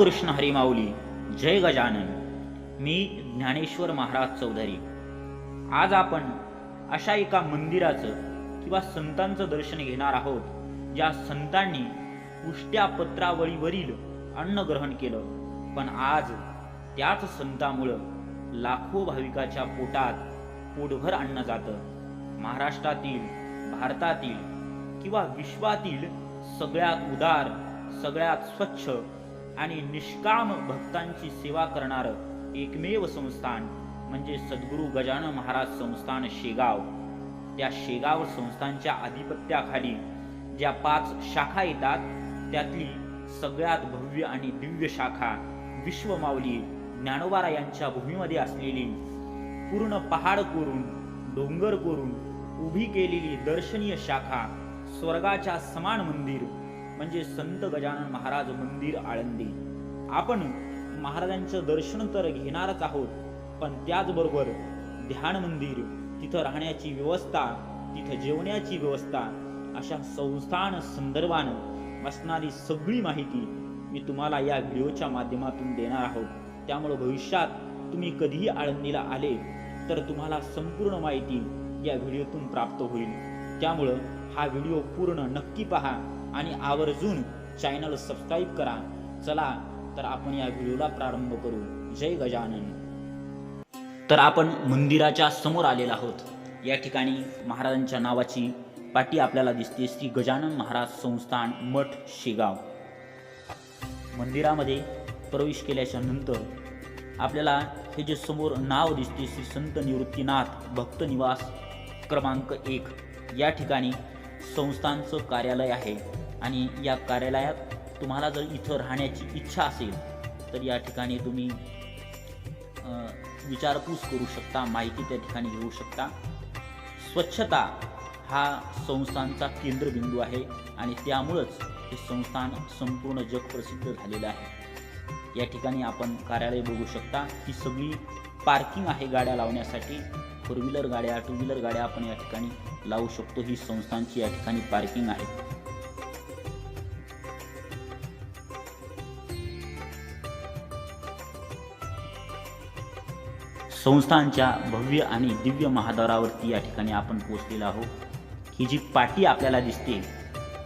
रामकृष्ण हरिमाऊली जय गजानन. मी ज्ञानेश्वर महाराज चौधरी. आज आपण अशा एका मंदिराचं किंवा संतांचं दर्शन घेणार आहोत ज्या संतांनी उष्ट्या पत्रावळीवरील अन्न ग्रहण केलं. पण आज त्याच संतामुळं लाखो भाविकाच्या पोटात पोटभर अन्न जातं. महाराष्ट्रातील भारतातील किंवा विश्वातील सगळ्यात उदार सगळ्यात स्वच्छ आणि निष्काम भक्तांची सेवा करणारं एकमेव संस्थान म्हणजे सद्गुरू गजानन महाराज संस्थान शेगाव. त्या शेगाव संस्थानच्या आधिपत्याखाली ज्या पाच शाखा येतात त्यातली सगळ्यात भव्य आणि दिव्य शाखा विश्वमाऊली ज्ञानोबारा यांच्या भूमीमध्ये असलेली. पूर्ण पहाड कोरून डोंगर कोरून उभी केलेली दर्शनीय शाखा स्वर्गाच्या समान मंदिर म्हणजे संत गजानन महाराज मंदिर आळंदी. आपण महाराजांचं दर्शन तर घेणारच आहोत पण त्याचबरोबर ध्यान मंदिर तिथं राहण्याची व्यवस्था तिथं जेवण्याची व्यवस्था अशा संस्थान संदर्भानं असणारी सगळी माहिती मी तुम्हाला या व्हिडिओच्या माध्यमातून देणार आहोत. त्यामुळं भविष्यात तुम्ही कधीही आळंदीला आले तर तुम्हाला संपूर्ण माहिती या व्हिडिओतून प्राप्त होईल. त्यामुळं हा व्हिडिओ पूर्ण नक्की पहा. आणि आवर्जून चॅनल सबस्क्राईब करा. चला तर आपण या व्हिडिओला प्रारंभ करू. जय गजानन. तर आपण मंदिराच्या समोर आलेलो आहोत. या ठिकाणी महाराजांच्या नावाची पाटी आपल्याला दिसते. श्री गजानन महाराज संस्थान मठ शेगाव. मंदिरामध्ये प्रवेश केल्याच्यानंतर आपल्याला हे जे समोर नाव दिसते श्री संत निवृत्तीनाथ भक्त निवास क्रमांक एक. या ठिकाणी संस्थांचं कार्यालय आहे आणि या कार्यालयात तुम्हाला जर इथं राहण्याची इच्छा असेल तर या ठिकाणी तुम्ही विचारपूस करू शकता माहिती त्या ठिकाणी घेऊ शकता. स्वच्छता हा संस्थांचा केंद्रबिंदू आहे आणि त्यामुळंच हे संस्थान संपूर्ण जगप्रसिद्ध झालेलं आहे. या ठिकाणी आपण कार्यालय बघू शकता. ही सगळी पार्किंग आहे गाड्या लावण्यासाठी. फोर व्हीलर गाड्या टू व्हीलर गाड्या आपण या ठिकाणी लावू शकतो ही संस्थांची या ठिकाणी पार्किंग आहे. संस्थांच्या भव्य आणि दिव्य महाद्वारावरती या ठिकाणी आपण पोहोचलेलो आहोत. ही जी पाटी आपल्याला दिसते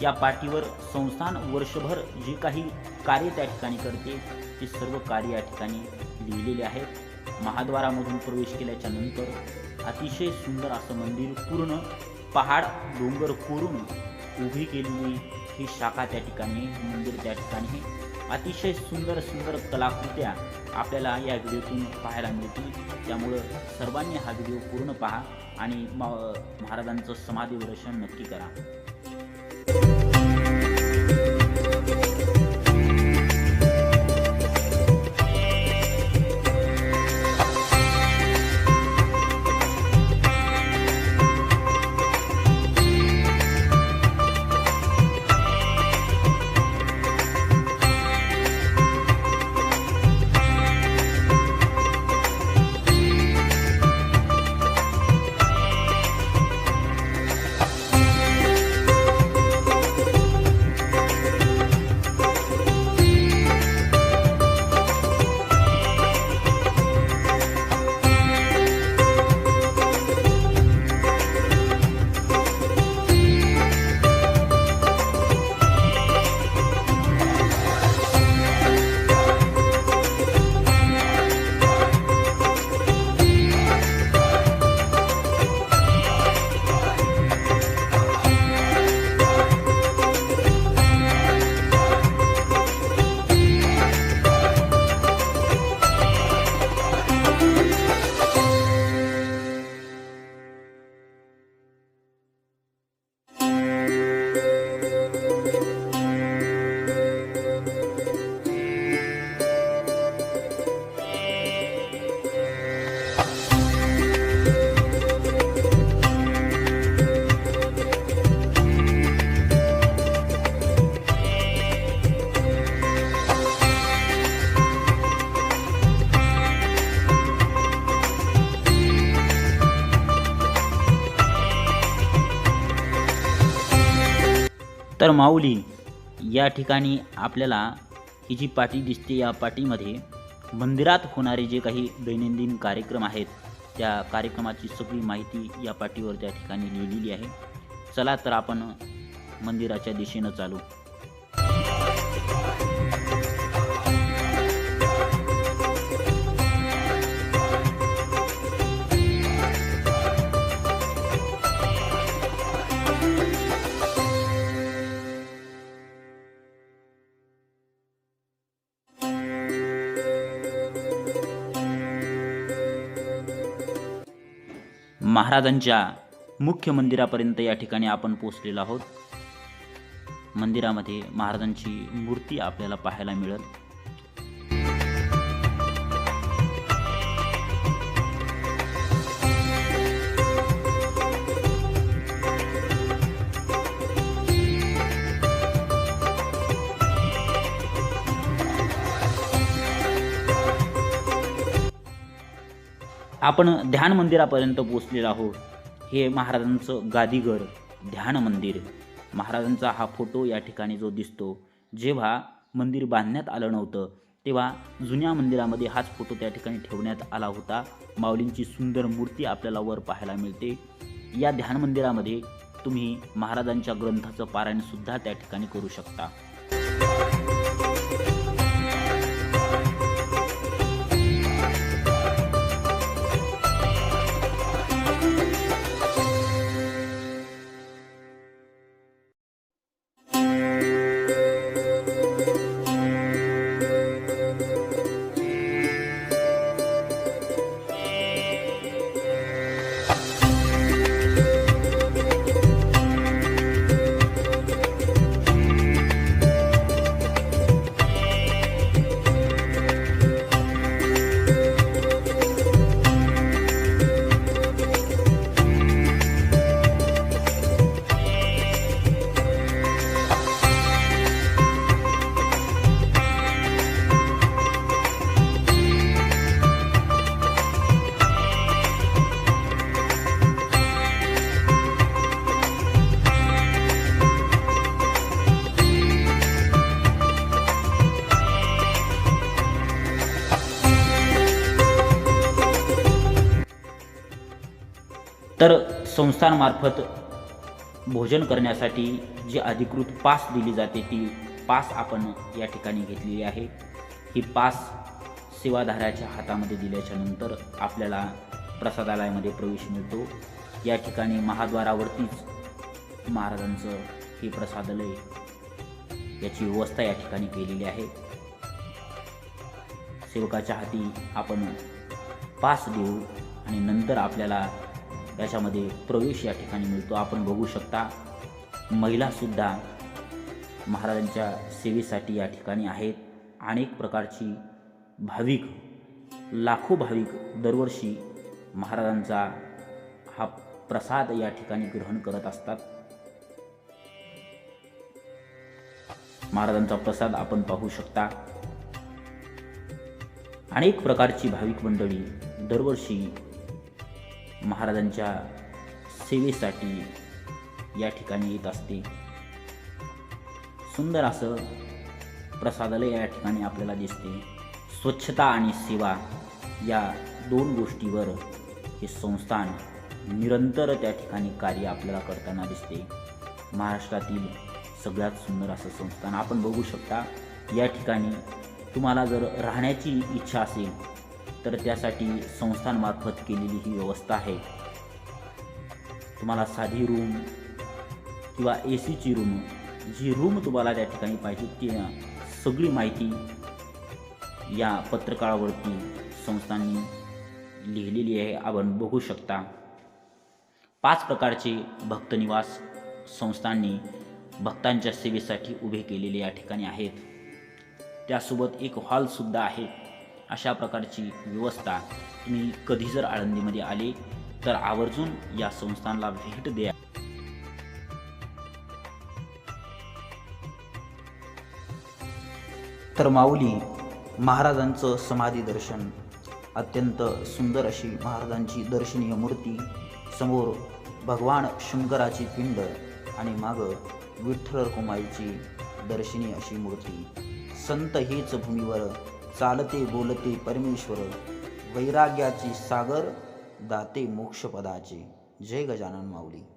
या पाटीवर संस्थान वर्षभर जे काही कार्य त्या ठिकाणी करते ते सर्व कार्य या ठिकाणी लिहिलेले आहेत. महाद्वारामधून प्रवेश केल्याच्यानंतर अतिशय सुंदर असं मंदिर पूर्ण पहाड डोंगर कोरून उभी केलेली ही शाखा त्या ठिकाणी मंदिर त्या ठिकाणी अतिशय सुंदर सुंदर कलाकृत्या आपल्याला या व्हिडिओतून पाहायला मिळतील. त्यामुळं सर्वांनी हा व्हिडिओ पूर्ण पहा आणि महाराजांचं समाधी दर्शन नक्की करा. तर माऊली या ठिकाणी आपल्याला ही जी पाटी दिसते या पाटीमध्ये मंदिरात होणारे जे काही दैनंदिन कार्यक्रम आहेत त्या कार्यक्रमाची सगळी माहिती या पाटीवर त्या ठिकाणी लिहिलेली आहे. चला तर आपण मंदिराच्या दिशेनं चालू. महाराजांच्या मुख्य मंदिरापर्यंत या ठिकाणी आपण पोचलेलो आहोत. मंदिरामध्ये महाराजांची मूर्ती आपल्याला पाहायला मिळेल. आपण ध्यान मंदिरापर्यंत पोचलेलो आहोत. हे महाराजांचं गादीघर ध्यान मंदिर. महाराजांचा हा फोटो या ठिकाणी जो दिसतो जेव्हा मंदिर बांधण्यात आलं नव्हतं तेव्हा जुन्या मंदिरामध्ये हाच फोटो त्या ठिकाणी ठेवण्यात आला होता. माऊलींची सुंदर मूर्ती आपल्याला वर पाहायला मिळते. या ध्यान मंदिरामध्ये तुम्ही महाराजांच्या ग्रंथाचं पारायणसुद्धा त्या ठिकाणी करू शकता. तर संस्थांमार्फत भोजन करण्यासाठी जी अधिकृत पास दिली जाते ती पास आपण या ठिकाणी घेतलेली आहे. ही पास सेवाधाऱ्याच्या हातामध्ये दिल्याच्या नंतर आपल्याला प्रसादालयामध्ये प्रवेश मिळतो. या ठिकाणी महाद्वारावरतीच महाराजांचं हे प्रसादालय याची व्यवस्था या ठिकाणी केलेली आहे. सेवकाच्या हाती आपण पास देऊ आणि नंतर आपल्याला याच्यामध्ये प्रवेश या ठिकाणी मिळतो. आपण बघू शकता महिलासुद्धा महाराजांच्या सेवेसाठी या ठिकाणी आहेत. अनेक प्रकारची भाविक लाखो भाविक दरवर्षी महाराजांचा हा प्रसाद या ठिकाणी ग्रहण करत असतात. महाराजांचा प्रसाद आपण पाहू शकता. अनेक प्रकारची भाविक मंडळी दरवर्षी महाराजांच्या सेवेसाठी या ठिकाणी येत असते. सुंदर असं प्रसादालय या ठिकाणी आपल्याला दिसते. स्वच्छता आणि सेवा या दोन गोष्टीवर हे संस्थान निरंतर त्या ठिकाणी कार्य आपल्याला करताना दिसते. महाराष्ट्रातील सगळ्यात सुंदर असं संस्थान आपण बघू शकता. या ठिकाणी तुम्हाला जर राहण्याची इच्छा असेल तर त्यासाठी संस्थांमार्फत केलेली ही व्यवस्था आहे. तुम्हाला साधी रूम किंवा ए सीची रूम जी रूम तुम्हाला त्या ठिकाणी पाहिजे ती सगळी माहिती या पत्रकारावरती संस्थांनी लिहिलेली आहे. आपण बघू शकता. पाच प्रकारचे भक्तनिवास संस्थांनी भक्तांच्या सेवेसाठी उभे केलेले या ठिकाणी आहेत. त्यासोबत एक हॉलसुद्धा आहे. अशा प्रकारची व्यवस्था तुम्ही कधी जर आळंदीमध्ये आले तर आवर्जून या संस्थांना भेट द्या. तर माऊली महाराजांचं समाधी दर्शन अत्यंत सुंदर अशी महाराजांची दर्शनीय मूर्ती समोर भगवान शंकराची पिंड आणि मागं विठ्ठल कुमाईची दर्शनीय अशी मूर्ती संत हेच भूमीवर चालते बोलते परमेश्वर वैराग्याची सागर दाते मोक्षपदाचे. जय गजानन माऊली.